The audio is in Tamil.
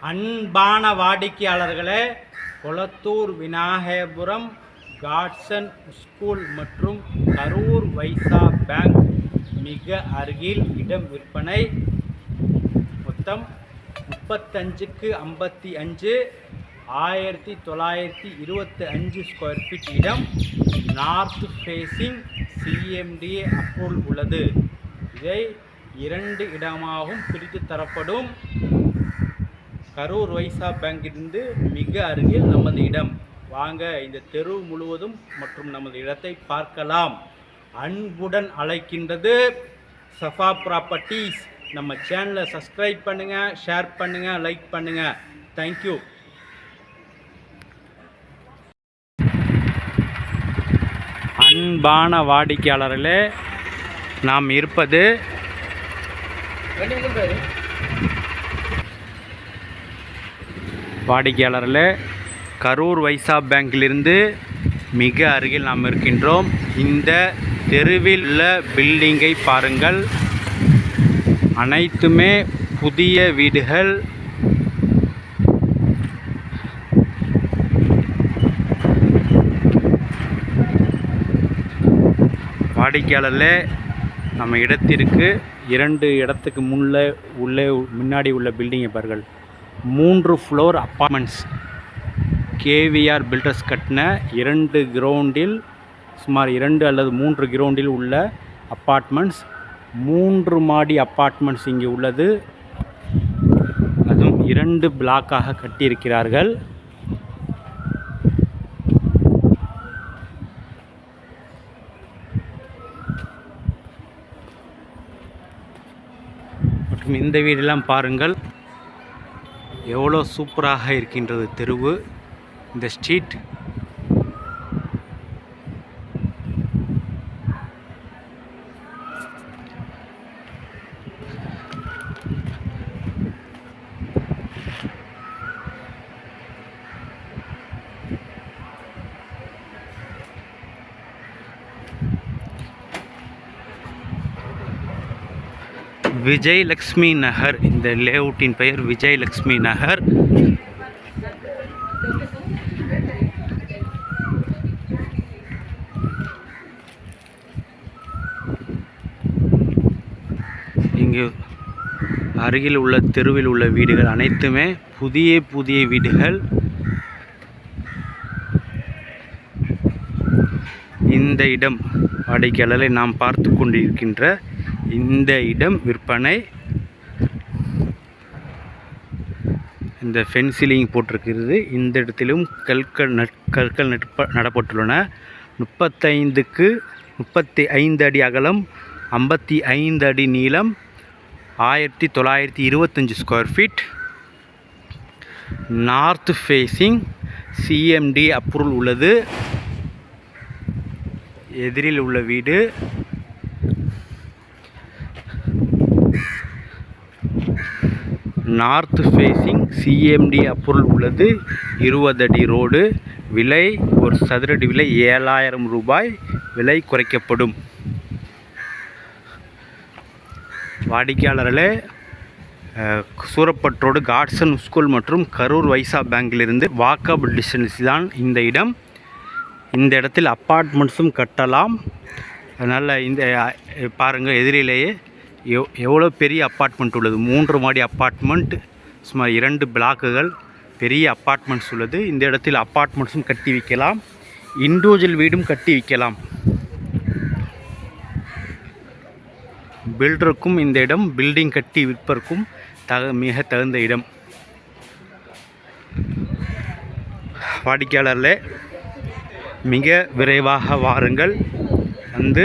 அன்பான வாடிக்கையாளர்களே கொளத்தூர் விநாயகபுரம் காட்சன் ஸ்கூல் மற்றும் கரூர் வைசா பேங்க் மிக அருகில் இடம் விற்பனை. மொத்தம் முப்பத்தஞ்சுக்கு ஐம்பத்தி அஞ்சு ஆயிரத்தி தொள்ளாயிரத்தி இருபத்தி அஞ்சு ஸ்கொயர் ஃபீட் இடம். நார்த் ஃபேஸிங் சிஎம்டிஏ அப்ரூவல் உள்ளது. இதை இரண்டு இடமாகவும் பிரித்து தரப்படும். கரூர் வைசா பேங்கிலிருந்து மிக அருகில் நமது இடம். வாங்க இந்த தெரு முழுவதும் மற்றும் நமது இடத்தை பார்க்கலாம். அன்புடன் அழைக்கின்றது சஃபா ப்ராப்பர்ட்டிஸ். நம்ம சேனலை சப்ஸ்கிரைப் பண்ணுங்கள் ஷேர் பண்ணுங்கள் லைக் பண்ணுங்கள் தேங்க்யூ அன்பான வாடிக்கையாளர்களே நாம் இருப்பது வாடிக்கையாளர்களே கரூர் வைசா பேங்கிலிருந்து மிக அருகில் நாம் இருக்கின்றோம். இந்த தெருவில் உள்ள பில்டிங்கை பாருங்கள். அனைத்துமே புதிய வீடுகள். வாடிக்கையாளர்களே நம்ம இடத்திற்கு இரண்டு இடத்துக்கு முன்னே உள்ளே முன்னாடி உள்ள பில்டிங்கை பாருங்கள். மூன்று ஃப்ளோர் அப்பார்ட்மெண்ட்ஸ் கேவிஆர் பில்டர்ஸ் கட்டின இரண்டு கிரவுண்டில் சுமார் இரண்டு அல்லது மூன்று கிரவுண்டில் உள்ள அப்பார்ட்மெண்ட்ஸ் மூன்று மாடி அப்பார்ட்மெண்ட்ஸ் இங்கே உள்ளது. அதுவும் இரண்டு பிளாக்காக கட்டியிருக்கிறார்கள். மற்றும் இந்த வீடெல்லாம் பாருங்கள். எவ்வளோ சூப்பராக இருக்கின்றது தெருவு. இந்த ஸ்ட்ரீட். விஜயலக்ஷ்மி நகர். இந்த லேஅவுட்டின் பெயர் விஜயலக்ஷ்மி நகர். இங்கு அருகில் உள்ள தெருவில் உள்ள வீடுகள் அனைத்துமே புதிய புதிய வீடுகள். இந்த இடம் வாடிக்கையாளரை நாம் பார்த்து கொண்டிருக்கின்ற இந்த இடம் விற்பனை. இந்த ஃபென்சிலிங் போட்டிருக்கிறது. இந்த இடத்திலும் கற்கள் நட் கற்கள் நட்ப நடப்பட்டுள்ளன. முப்பத்தைந்துக்கு முப்பத்தி ஐந்து அடி அகலம் ஐம்பத்தி ஐந்து அடி நீளம் ஆயிரத்தி தொள்ளாயிரத்தி இருபத்தஞ்சி square feet north facing CMD approval உள்ளது. எதிரில் உள்ள வீடு. நார்த் ஃபேஸிங் சிஎம்டி அப்ரூவல் உள்ளது. இருபது அடி ரோடு. விலை ஒரு சதுரடி விலை ஏழாயிரம் ரூபாய். விலை குறைக்கப்படும். வாடிக்கையாளர்களே சூரப்பட் ரோடு காட்சன் ஸ்கூல் மற்றும் கரூர் வைசா பேங்கிலிருந்து வாக்கப் டிஸ்டன்ஸ் தான் இந்த இடம். இந்த இடத்தில் அப்பார்ட்மெண்ட்ஸும் கட்டலாம். அதனால் இந்த பாருங்கள் எதிரிலேயே எவ் எவ்வளோ பெரிய அப்பார்ட்மெண்ட் உள்ளது? மூன்று மாடி அப்பார்ட்மெண்ட் சுமார் இரண்டு பிளாக்குகள் பெரிய அப்பார்ட்மெண்ட்ஸ் உள்ளது. இந்த இடத்தில் அப்பார்ட்மெண்ட்ஸும் கட்டி வைக்கலாம். இண்டிவிஜுவல் வீடும் கட்டி வைக்கலாம். பில்டருக்கும் இந்த இடம் பில்டிங் கட்டி விற்பதற்கும் தக மிக தகுந்த இடம். வாடிக்கையாளர்களே மிக விரைவாக வாருங்கள். வந்து